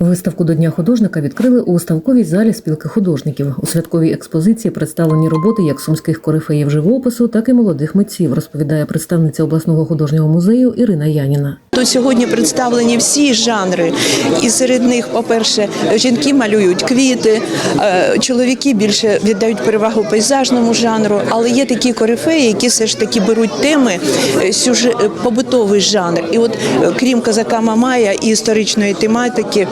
Виставку до Дня художника відкрили у виставковій залі спілки художників. У святковій експозиції представлені роботи як сумських корифеїв живопису, так і молодих митців, розповідає представниця обласного художнього музею Ірина Яніна. Тут сьогодні представлені всі жанри, і серед них, по-перше, жінки малюють квіти, е, чоловіки більше віддають перевагу пейзажному жанру, але є такі корифеї, які все ж таки беруть теми е, сюжет, е, побутовий жанр. І от крім козака Мамая і історичної тематики,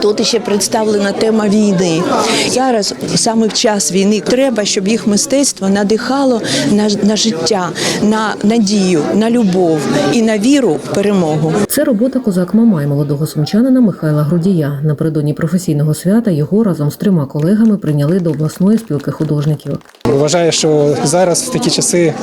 тут ще представлена тема війни. Зараз саме в час війни треба, щоб їх мистецтво надихало на, на життя, на надію, на любов і на віру в перемогу. Це робота козак Мамай молодого сумчанина Михайла Грудія. Напередодні професійного свята його разом з трьома колегами прийняли до обласної спілки художників. Вважаю, що зараз в такі часи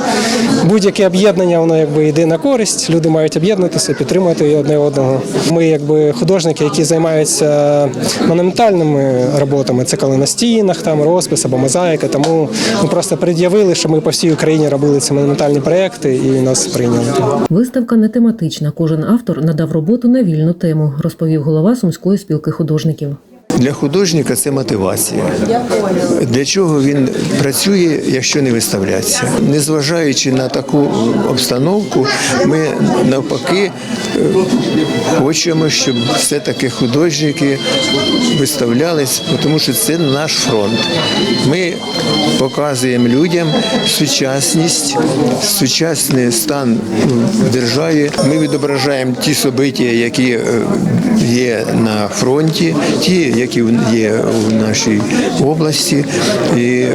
будь-яке об'єднання воно якби йде на користь. Люди мають об'єднатися, підтримувати одне одного. Ми, якби художники, які займаються монументальними роботами, це коли на стінах, там розпис або мозаїка. Тому ми просто пред'явили, що ми по всій Україні робили ці монументальні проекти і нас прийняли. Виставка не тематична. Кожен автор надав роботу на вільну тему, розповів голова сумської спілки художників. Для художника це мотивація. Для чого він працює, якщо не виставляться. Незважаючи на таку обстановку, ми навпаки е, хочемо, щоб все-таки художники виставлялись, тому що це наш фронт. Ми показуємо людям сучасність, сучасний стан в державі. Ми відображаємо ті собиття, які е, є на фронті, ті, які є в нашій області. І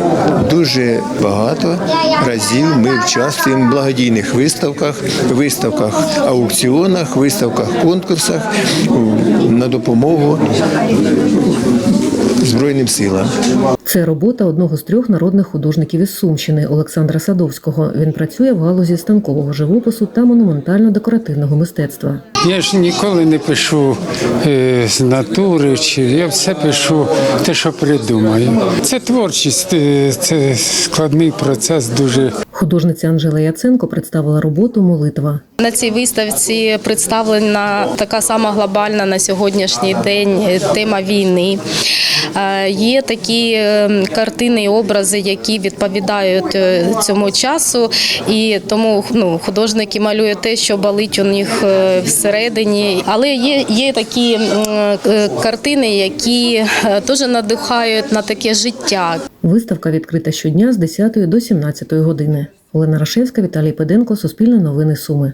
дуже багато разів ми участвуємо в благодійних виставках, виставках, аукціонах, виставках, конкурсах на допомогу Збройним силам. Це робота одного з трьох народних художників із Сумщини Олександра Садовського. Він працює в галузі станкового живопису та монументально-декоративного мистецтва. Я ж ніколи не пишу е, з натури, чи я все пишу те, що придумаю. Це творчість, е, це складний процес дуже. Художниця Анжела Яценко представила роботу Молитва. На цій виставці представлена така сама глобальна на сьогоднішній день тема війни. Е, Є такі е, картини і образи, які відповідають е, цьому часу, і тому ну, художники малюють те, що болить у них е, всередині. Але є, є такі картини, які теж надихають на таке життя. Виставка відкрита щодня з 10 до 17 години. Олена Рашевська, Віталій Педенко, Суспільне новини Суми.